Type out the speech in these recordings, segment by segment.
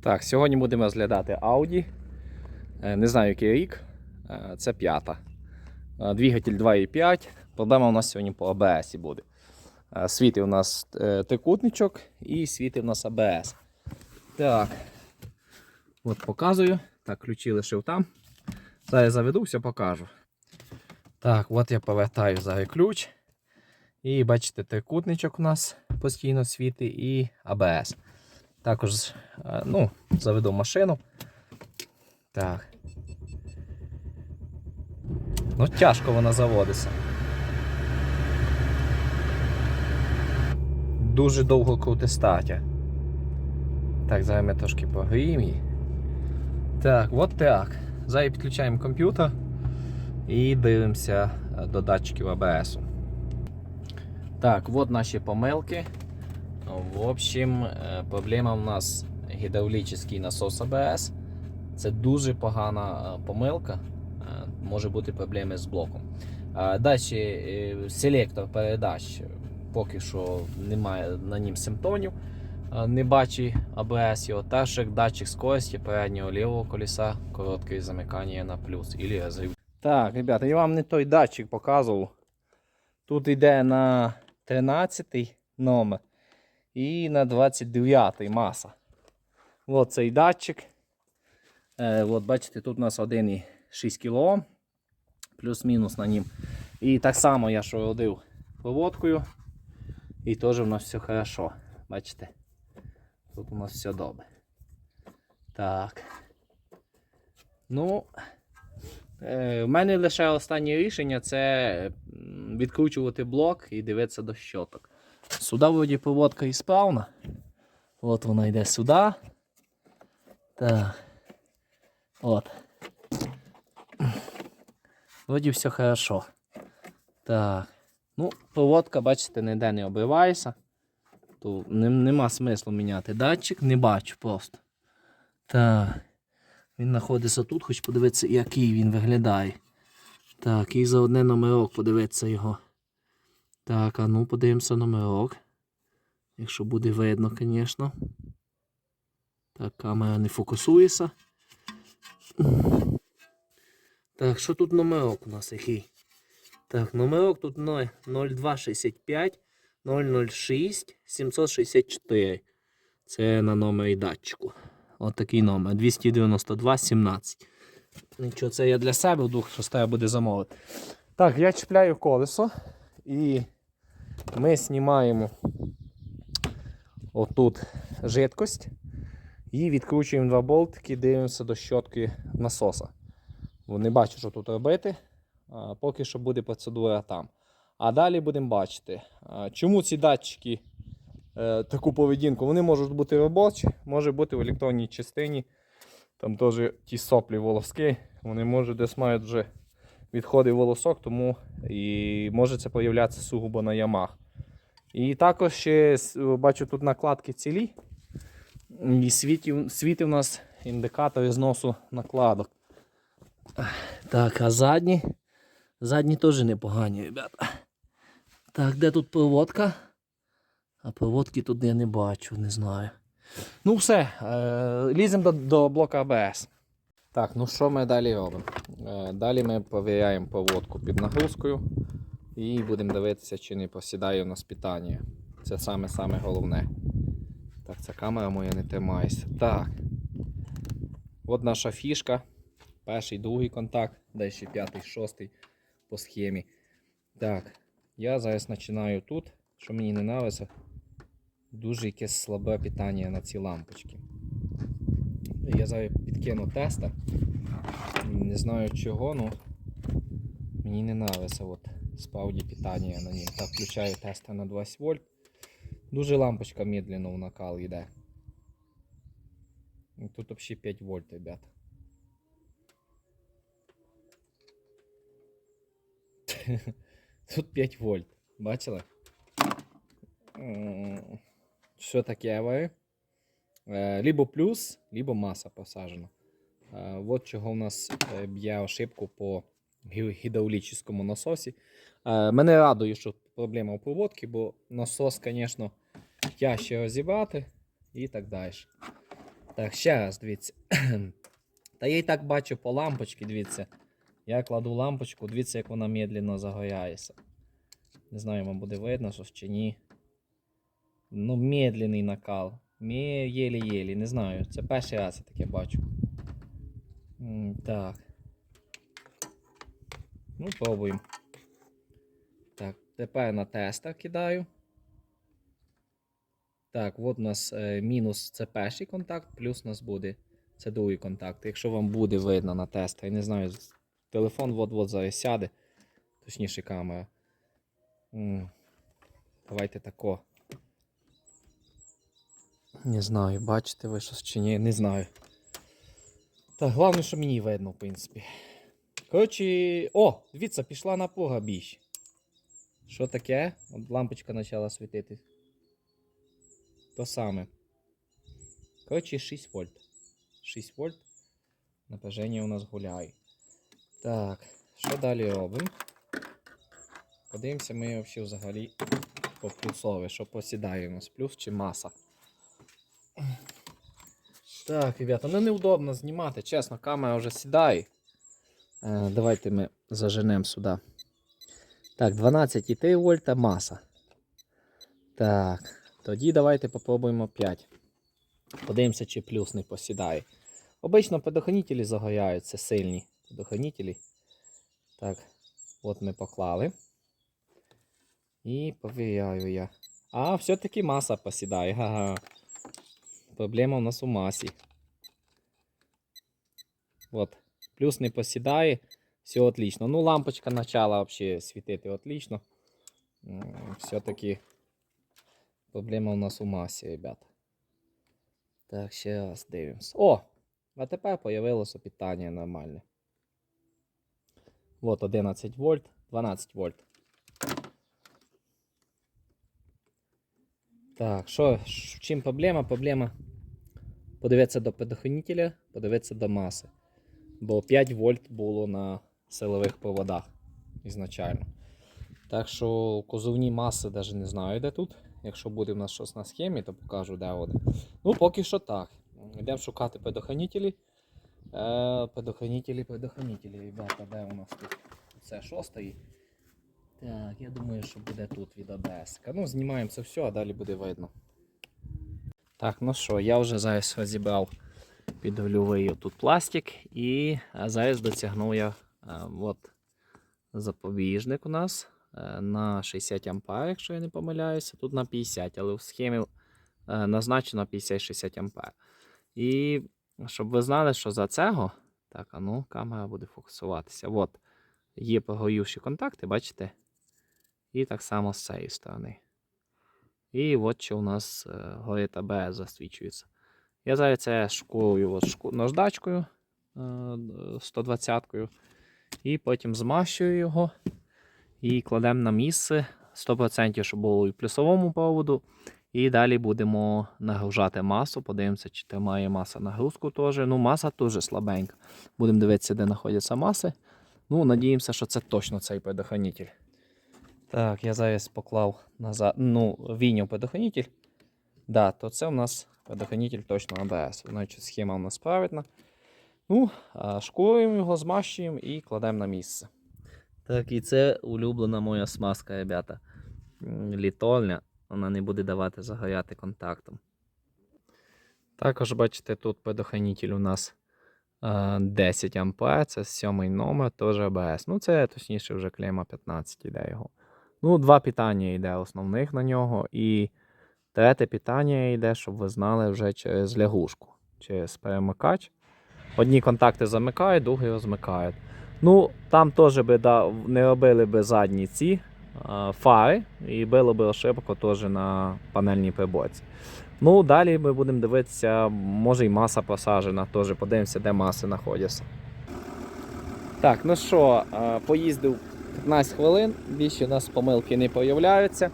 Так, сьогодні будемо розглядати Audi. Е, Не знаю, який рік. Е, Це п'ята. Е, Двигатель 2.5. Проблема у нас сьогодні по АБС буде. Світить у нас трикутничок і світить у нас АБС. Так. От показую. Так, ключі лишив там. Зараз заведу, все покажу. Так, от я повертаю зараз ключ. І бачите, трикутничок у нас постійно світить і АБС. Також е, ну, заведу машину. Так. Ну, тяжко вона заводиться. Дуже довго крути стаття. Так, зараз ми трошки погріємо її. Так, от так. Зараз підключаємо комп'ютер і дивимося е, до датчиків АБС. Так, от наші помилки. В общем, е, проблема у нас гідравлічний насос АБС. Це дуже погана е, помилка. Е, Може бути проблеми з блоком. Далі селектор передач поки що немає на нім симптомів. Не бачить АБС його. Теж як датчик скорості переднього лівого колеса, коротке замикання на плюс і розрив. Так, ребята, я вам не той датчик показував. Тут йде на 13 номер і на 29 маса. Ось цей датчик. Е, от бачите, тут у нас 1,6 кОм, плюс-мінус на нім. І так само я що родив проводкою. І теж у нас все хорошо. Бачите? Тут у нас все добре. Так. Ну, е, в мене лише останнє рішення це відкручувати блок і дивитися до щоток. Сюди вроді проводка і справна. От вона йде сюди. Так. От. Вроді все хорошо. Так. Ну, проводка, бачите, ніде не обривається. То не- нема смислу міняти датчик, не бачу просто. Так. Він знаходиться тут, хоч подивитися, який він виглядає. Так, і за одне номерок подивитися його. Так, а ну подивимося номерок. Якщо буде видно, звісно. Так, камера не фокусується. Так, що тут номерок у нас який? Так, номерок тут 0265 006 764. Це на номері датчику. От такий номер. 292 17. Нічого, це я для себе вдруг, що треба буде замовити. Так, я чіпляю колесо і ми знімаємо отут жидкость і відкручуємо два болтики, дивимося до щотки насоса. Не бачу, що тут робити. Поки що буде процедура там. А далі будемо бачити, чому ці датчики е, таку поведінку. Вони можуть бути робочі, може бути в електронній частині. Там теж ті соплі волоски, вони можуть десь мають вже відходи волосок, тому і може це появлятися сугубо на ямах. І також ще бачу тут накладки цілі. І світів, світи у нас індикатори зносу накладок. Так, а задні? Задні теж непогані, ребята. Так, де тут проводка? А проводки тут я не бачу, не знаю. Ну все, е, ліземо до, до блока АБС. Так, ну що ми далі робимо? Е, далі ми перевіряємо проводку під нагрузкою і будемо дивитися, чи не посідає у нас питання. Це саме-саме головне. Так, ця камера моя не тримається. Так. От наша фішка. Перший, другий контакт, далі п'ятий, шостий по схемі. Так, я зараз починаю тут, що мені не подобається. Дуже якесь слабе питання на ці лампочки. Я зараз підкину теста. Не знаю чого, але мені не подобається от, справді питання на ній. Так, включаю тестер на 20 вольт. Дуже лампочка медленно в накал йде. І Тут взагалі 5 вольт, ребята. Тут 5 вольт. Бачили? Що таке ви? Е, Либо плюс, либо маса посажена. Е, От чого у нас е, б'є ошибку по гі- гідравлічному насосі. Мене радує, що проблема у проводці, бо насос, звісно, тяжче розібрати і так далі. Так, ще раз, дивіться. Та я і так бачу по лампочці, дивіться. Я кладу лампочку, дивіться, як вона медленно загоряється. Не знаю, вам буде видно, що чи ні. Ну, медленний накал. Мє єлі-єлі, не знаю. Це перший раз я таке бачу. М, Так. Ну, пробуємо. Так, тепер на тестер кидаю. Так, от у нас е, мінус це перший контакт, плюс у нас буде це другий контакт. Якщо вам буде видно на тестері, не знаю, телефон от-от зараз сяде, точніше камера. М, Давайте тако. Не знаю, бачите ви щось чи ні, не знаю. Так, головне, що мені видно, в принципі. Коротше, о, дивіться, пішла напруга більш. Що таке? От лампочка почала світити. То саме. Коротше, 6 вольт. 6 вольт. Напряження у нас гуляє. Так, що далі робимо? Подивимося ми взагалі по плюсове, що посідає у нас плюс чи маса. Так, ребята, ну неудобно знімати, чесно, камера вже сідає. Е, давайте ми заженемо сюди. Так, 12,3 вольта маса. Так, тоді давайте попробуємо 5. Подивимося, чи плюс не посідає. Обично предохранителі загоряються сильні предохранителі. Так, от ми поклали. І повіряю я. А, все-таки маса посідає. Ага. Проблема у нас у масі. От. Плюс не посідає. Все отлично. Ну, лампочка почала вообще світити отлично. Все-таки проблема у нас у масі, ребята. Так, ще раз. О! А тепер появилося питання нормальне. От 11 вольт, 12 вольт. Так, ш- в чим проблема? Проблема подивитися до предохранителя, подивитися до маси. Бо 5 вольт було на силових проводах ізначально. Так що кузовні маси навіть не знаю, де тут. Якщо буде в нас щось на схемі, то покажу, де вони. Ну, поки що так. Йдемо шукати предохранителі. Е, предохранителі, предохранителі, ребята, де у нас тут? Це шостий. Так, я думаю, що буде тут від АБС. Ну, знімаємо це все, а далі буде видно. Так, ну що, я вже зараз розібрав під гольовий тут пластик і зараз дотягнув я от запобіжник у нас е, на 60 ампер, якщо я не помиляюся. Тут на 50, але в схемі е, назначено 50-60 ампер. І щоб ви знали, що за цього. Так, а ну, камера буде фокусуватися. От, є погорівші контакти, бачите? І так само з цієї сторони. І от що у нас е, горить АБС засвічується. Я зараз це шкурую наждачкою е, 120-кою. І потім змащую його і кладемо на місце 100%, щоб було і плюсовому проводу. І далі будемо нагружати масу. Подивимося, чи тримає маса нагрузку теж. Ну, маса теж слабенька. Будемо дивитися, де знаходяться маси. Ну, надіємося, що це точно цей предохранитель. Так, я зараз поклав назад. Ну, війняв предохранитель. Да, то це у нас предохранитель точно АБС. Значить, схема у нас правильна. Ну, шкурюємо його, змащуємо і кладемо на місце. Так, і це улюблена моя смазка, ребята. Літольня. Вона не буде давати загоряти контактом. Також бачите, тут предохранитель у нас е, 10 А, це сьомий номер, теж АБС. Ну, це точніше вже клейма 15 іде його. Ну, два питання йде основних на нього. І третє питання йде, щоб ви знали вже через лягушку, через перемикач. Одні контакти замикають, другі розмикають. Ну, там теж би да, не робили би задні ці а, фари, і було б ошибку теж на панельній приборці. Ну, далі ми будемо дивитися, може і маса посаджена, теж подивимося, де маси знаходяться. Так, ну що, е, поїздив 15 хвилин, більше у нас помилки не появляються.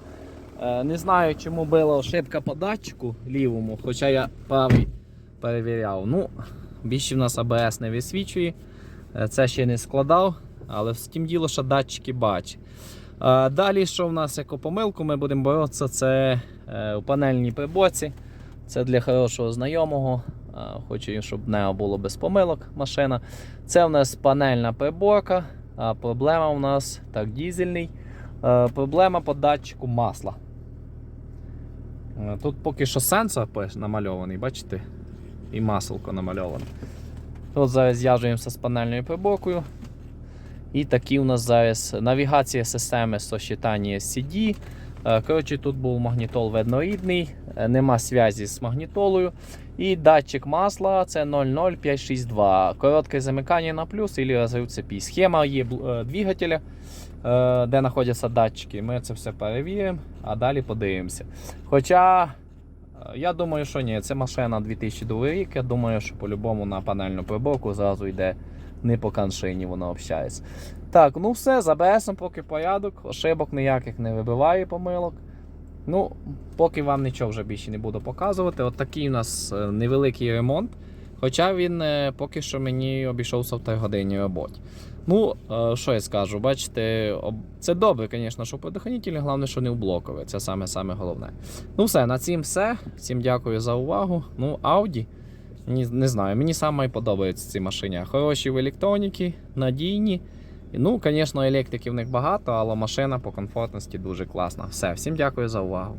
Е, Не знаю, чому була ошибка по датчику лівому, хоча я правий перевіряв. Ну, більше в нас АБС не висвічує. Е, Це ще не складав, але в тім діло, що датчики бачать. Е, Далі, що в нас яку помилку, ми будемо боротися, це у панельній приборці. Це для хорошого знайомого. Хочу, щоб не було без помилок машина. Це у нас панельна приборка. Проблема у нас так, дізельний. Проблема по датчику масла. Тут поки що сенсор намальований, бачите? І маселко намальоване. Тут зараз зв'яжуємося з панельною приборкою. І такі у нас зараз навігація системи сочетання CD. Коротше, тут був магнітол виднорідний, е, нема зв'язі з магнітолою. І датчик масла це 00562. Коротке замикання на плюс і розрив цепі. Схема є е, двигателя, е, де знаходяться датчики. Ми це все перевіримо, а далі подивимося. Хоча. е, Я думаю, що ні, це машина 2002 рік. Я думаю, що по-любому на панельну приборку зразу йде не по каншині, воно общається. Так, ну все, з АБС поки порядок, ошибок ніяких не вибиває помилок. Ну, поки вам нічого вже більше не буду показувати. От такий у нас е, невеликий ремонт. Хоча він е, поки що мені обійшовся в 3 годині роботі. Ну, е, що я скажу, бачите, це добре, звісно, що предохранителі, головне, що не в блокове. Це саме саме головне. Ну, все, на цім все. Всім дякую за увагу. Ну, Audi. Не, знаю, мені саме подобаються ці машини. Хороші в електроніці, надійні. Ну, звісно, електриків в них багато, але машина по комфортності дуже класна. Все, всім дякую за увагу.